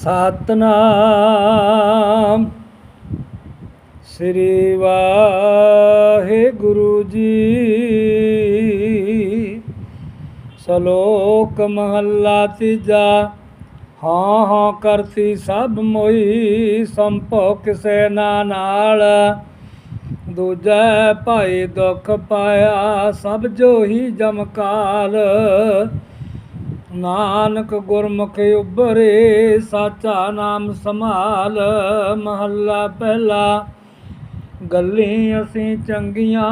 ਸਤਨਾਮ। ਸ੍ਰੀ ਵਾਹਿਗੁਰੂ ਜੀ। ਸ਼ਲੋਕ ਮਹੱਲਾ ਤੀਜਾ। ਹਾਂ ਹਾਂ ਕਰਤੀ ਸਭ ਮੋਈ ਸੰਭੋ ਕਿਸੇ ਨਾ ਨਾਲ। ਦੂਜੈ ਭਾਈ ਦੁੱਖ ਪਾਇਆ ਸਭ ਜੋ ਹੀ ਜਮਕਾਲ। ਨਾਨਕ ਗੁਰਮੁਖ ਉਬਰੇ ਸਾਚਾ ਨਾਮ ਸੰਭਾਲ, ਮਹੱਲਾ ਪਹਿਲਾ। ਗੱਲੀ ਅਸੀਂ ਚੰਗੀਆਂ,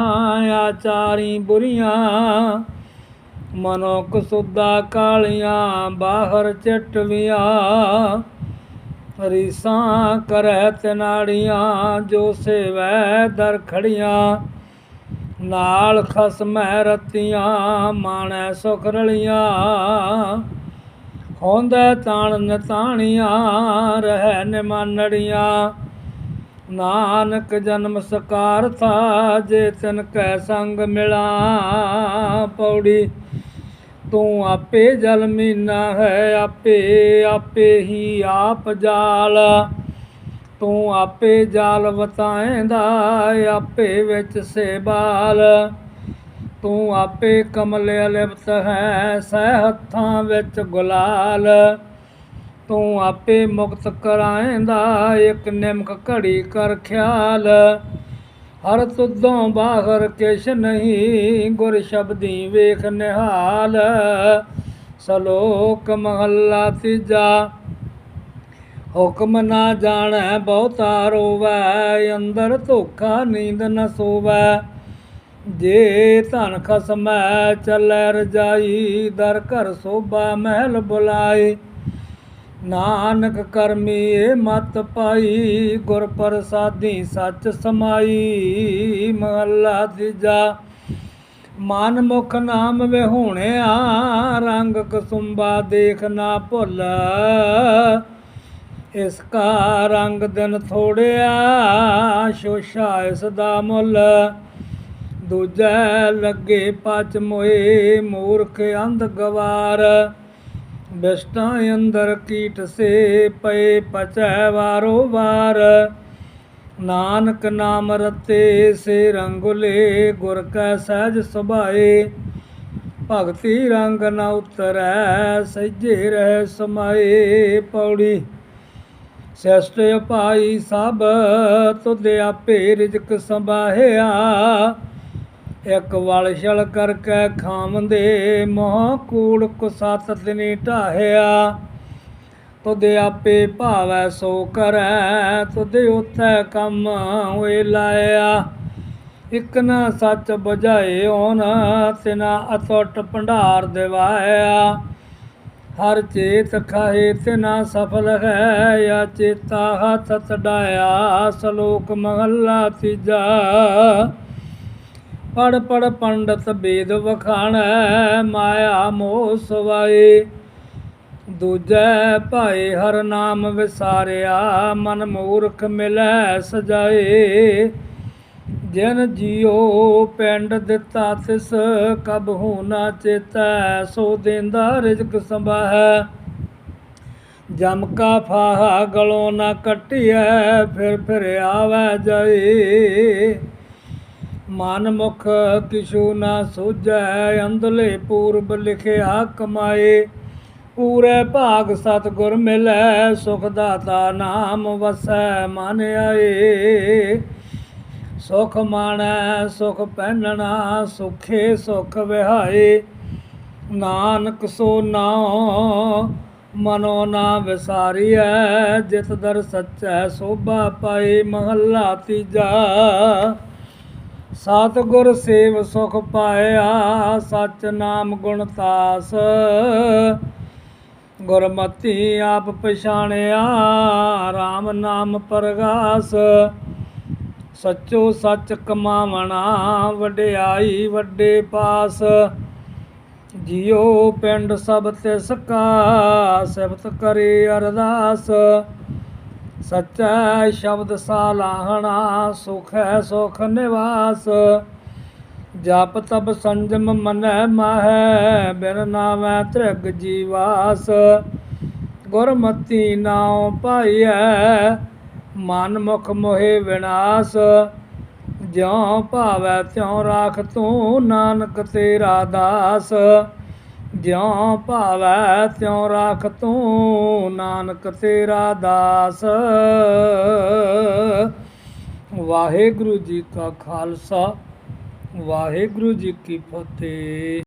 ਆਚਾਰੀ ਬੁਰੀਆਂ ਮਨੋ ਕਸੁਦਾ ਕਾਲੀਆਂ, ਬਾਹਰ ਚਟਵੀਆਂ ਰੀਸਾਂ ਕਰਹਿ ਤਨਾੜੀਆਂ, ਜੋ ਸੇਵੈ ਦਰ ਖੜੀਆਂ। ਨਾਲ ਖਸਮੈ ਰਤੀਆਂ, ਮਾਣੈ ਸੁਖ ਰਲੀਆਂ। ਹੋਂਦਾ ਤਾਣ ਨਤਾਣੀਆਂ, ਰਹਿ ਨਿਮਾਨੜੀਆਂ। ਨਾਨਕ ਜਨਮ ਸਕਾਰ ਥਾ ਜੇ ਤਿਨ ਕੈ ਸੰਗ ਮਿਲਾ। ਪੌੜੀ, ਤੂੰ ਆਪੇ ਜਲ ਮੀਨਾ ਹੈ, ਆਪੇ ਆਪੇ ਹੀ ਆਪ ਜਾਲ। ਤੂੰ ਆਪੇ ਜਾਲ ਵਤਾਏਂਦਾ ਆਪੇ ਵਿੱਚ ਸੇਬਾਲ ਤੂੰ ਆਪੇ ਕਮਲ ਲਿਪਤ ਹੈ, ਸਹਿ ਹੱਥਾਂ ਵਿੱਚ ਗੁਲਾਲ। ਤੂੰ ਆਪੇ ਮੁਕਤ ਕਰਾਏਂਦਾ, ਇੱਕ ਨਿਮਕ ਘੜੀ ਕਰ ਖਿਆਲ। ਹਰ ਤੁਦੋਂ ਬਾਹਰ ਕਿਛ ਨਹੀਂ, ਗੁਰ ਸ਼ਬਦੀ ਵੇਖ ਨਿਹਾਲ। ਸਲੋਕ ਮਹੱਲਾ ਤੀਜਾ। ਹੁਕਮ ਨਾ ਜਾਣੈ, ਬਹੁਤਾ ਰੋਵੈ, ਅੰਦਰ ਧੋਖਾ ਨੀਂਦ ਨ ਸੋਵੈ। ਜੇ ਧਨ ਖਸਮੈ, ਚੱਲੈ ਰਜਾਈ, ਦਰ ਘਰ ਸੋਭਾ ਮਹਿਲ ਬੁਲਾਏ। ਨਾਨਕ ਕਰਮੀ ਏ ਮਤ ਪਾਈ, ਗੁਰ ਪ੍ਰਸਾਦੀ ਸੱਚ ਸਮਾਈ, ਮਹੱਲਾ ਤੀਜਾ। ਮਨ ਮੁਖ ਨਾਮ ਵਿਹੋਣਿਆ, ਰੰਗ ਕਸੁੰਬਾ ਦੇਖ ਨਾ ਭੁੱਲ। ਇਸ ਕਾ ਰੰਗ ਦਿਨ ਥੋੜਿਆ ਸ਼ੋਸ਼ਾ ਇਸ ਦਾ ਮੁੱਲ। ਦੂਜੈ ਲੱਗੇ ਪਚ ਮੋਏ, ਮੂਰਖ ਅੰਧ ਗਵਾਰ। ਬਿਸ਼ਟਾਂ ਅੰਦਰ ਕੀਟ ਸੇ ਪਏ, ਪਚੈ ਵਾਰੋ ਵਾਰ। ਨਾਨਕ ਨਾਮ ਰਤੇ ਸੇ ਰੰਗੁਲੇ, ਗੁਰ ਕੈ ਸਹਿਜ ਸੁਭਾਏ। ਭਗਤੀ ਰੰਗ ਨ ਉਤਰੈ ਸਹਿਜੇ ਰਹਿ ਸਮਾਏ। ਪੌੜੀ ਸਿਸ਼ਟ ਉਪਾਈ ਸਭ ਤੁਧ ਆਪੇ ਰਿਜਕ ਸੰਭਾਹਿਆ। ਇੱਕ ਵਲ ਛਲ ਕਰਕੇ ਖਾਮਦੇ ਮੋਹ ਕੂੜ ਕੁਸਤ ਤਿਨੀ ਢਾਹਿਆ। ਤੁਧ ਆਪੇ ਭਾਵੈ ਸੋ ਕਰੈ, ਤੁਧ ਉਥੈ ਕੰਮ ਹੋਏ ਲਾਇਆ। ਇਕ ਨਾ ਸੱਚ ਬੁਝਾਏ ਓਨ ਤਿਨਾ ਅਤੁੱਟ ਭੰਡਾਰ ਦਿਵਾਇਆ। ਹਰ ਚੇਤ ਖਾਏ ਤਿਨਾ ਸਫਲ ਹੈ ਜਾਂ ਚੇਤਾ ਹੱਥ ਤਡਾਇਆ ਸ਼ਲੋਕ ਮਹੱਲਾ ਤੀਜਾ। ਪੜ ਪੜ ਪੰਡਤ ਬੇਦ ਵਖਾਣੈ, ਮਾਇਆ ਮੋਹ ਸਵਾਏ। ਦੂਜੈ ਭਾਏ ਹਰ ਨਾਮ ਵਿਸਾਰਿਆ, ਮਨ ਮੂਰਖ ਮਿਲੈ ਸਜਾਏ। ਜਿਨ ਜੀਉ ਪਿੰਡ ਦਿੱਤਾ ਤਿਸ, ਕਬ ਨਾ ਚੇਤੈ, ਸੋ ਦੇਂਦਾ ਰਿਜ਼ਕ ਸੰਭਾਹੈ। ਜਮ ਕਾ ਫਾਹਾ ਗਲੋਂ ਨਾ ਕਟਿਐ, ਫਿਰ ਫਿਰ ਆਵੈ ਜਾਏ। ਮਨ ਮੁਖ ਕਿਛੂ ਨਾ ਸੋਝੈ ਅੰਦਲੇ ਪੂਰਬ ਲਿਖਿਆ ਕਮਾਏ। ਪੂਰੇ ਭਾਗ ਸਤਗੁਰ ਮਿਲੈ, ਸੁਖ ਦਾਤਾ ਨਾਮ ਵਸੈ, ਮਨ ਆਏ। ਸੁਖ ਮਾਣੈ, ਸੁਖ ਪਹਿਨਣਾ, ਸੁਖੇ ਸੁਖ ਵਿਹਾਏ। ਨਾਨਕ ਸੋ ਨਾਉ, ਮਨੋ ਨਾ ਵਿਸਾਰੀਐ, ਜਿਤ ਦਰ ਸੱਚੈ ਸੋਭਾ ਪਾਏ ਮਹੱਲਾ ਤੀਜਾ। ਸਤਿਗੁਰ ਸੇਵ ਸੁਖ ਪਾਇਆ, ਸਚ ਨਾਮ ਗੁਣ ਤਾਸ। ਗੁਰਮਤੀ ਆਪ ਪਛਾਣਿਆ RAM ਨਾਮ ਪਰਗਾਸ। ਸੱਚੋ ਸੱਚ ਕਮਾਵਣਾ, ਵਡਿਆਈ ਵੱਡੇ ਪਾਸ। ਜਿਉ ਪਿੰਡ ਸਭ ਤਿਸ ਕਾ ਸਿਫਤ ਕਰੇ ਅਰਦਾਸ। ਸੱਚਾ ਸ਼ਬਦ ਸਾਲਾਹਣਾ ਸੁਖ ਹੈ ਸੁਖ ਨਿਵਾਸ। ਜਪ ਤਪ ਸੰਜਮ ਮਨੈ ਮਾਹੈ, ਬਿਨ ਨਾਮੈ ਤ੍ਰਿਗ ਜੀਵਾਸ। ਗੁਰਮਤੀ ਨਾਉ ਪਾਈਐ ਮਨਮੁਖ ਮੋਹਿ ਵਿਨਾਸ਼, ਜਿਉ ਭਾਵੈ ਤਿਉ ਰਾਖ ਤੂੰ ਨਾਨਕ ਤੇਰਾ ਦਾਸ। ਜਿਉ ਭਾਵੈ ਤਿਉ ਰਾਖ ਤੂੰ ਨਾਨਕ ਤੇਰਾ ਦਾਸ। ਵਾਹਿਗੁਰੂ ਜੀ ਕਾ ਖਾਲਸਾ, ਵਾਹਿਗੁਰੂ ਜੀ ਕੀ ਫਤਿਹ।